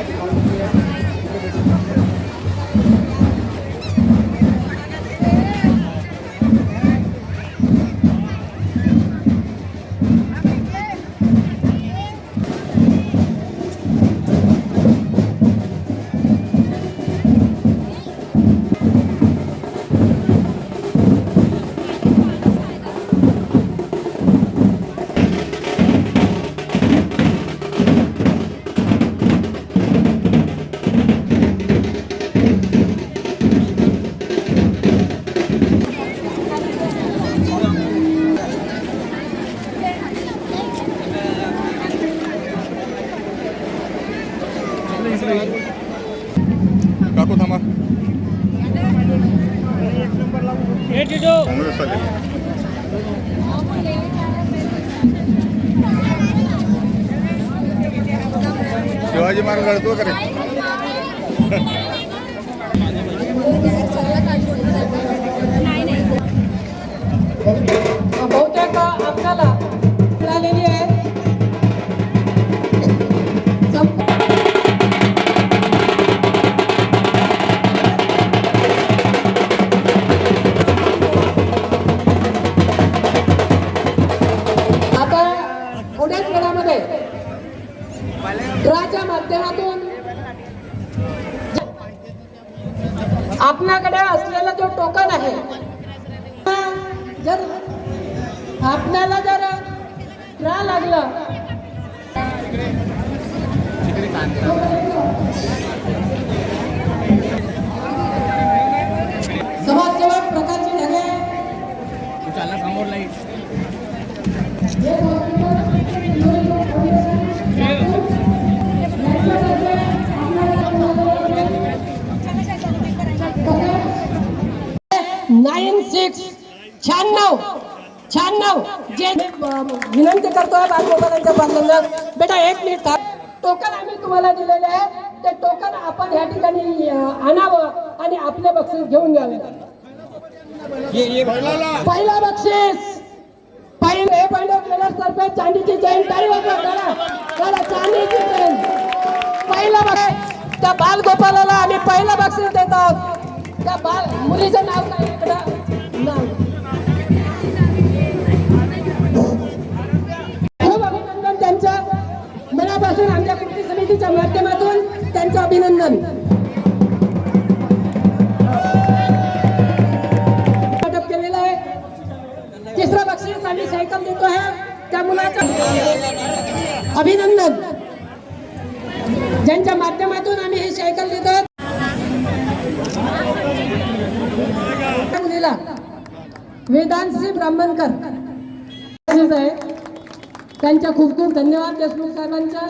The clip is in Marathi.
I can go. काकू थांबा. काँग्रेस आले शिवाजी महाराज लढतो करे ड्राच्या माध्यमातून आपल्याकडे असलेला जो टोकन आहे जर आपल्याला जर ड्रा लागलं नाईन सिक्स शहाण्णव शहाण्णव. जे विनंती करतोय बालगोपालांच्या पालकांना बेटा एक मिनिट. टोकन आम्ही तुम्हाला दिलेले आहे. ते टोकन आपण या ठिकाणी आणावं आणि आपले बक्षीस घेऊन घ्यावे पहिला बक्षीस. पहिलं हे पहिलं केलं सरपंच चांदीची करा. चांदीची चेन. पहिला बक्षीस. त्या बालगोपालाला आम्ही पहिला बक्षीस देत आहोत. त्या बाल मुलीचं नाव काय? खूप अभिनंदन त्यांचं. मनापासून आमच्या कृती समितीच्या माध्यमातून त्यांचं अभिनंदन. वाटप केलेलं आहे. तिसरं बक्षीस आम्ही सायकल देतो आहे. त्या मुलाचं अभिनंदन. ज्यांच्या माध्यमातून आम्ही ही सायकल देतात त्या मुलीला वेदांशी ब्राह्मणकर. त्यांच्या खूप खूप धन्यवाद देशमुख साहेबांच्या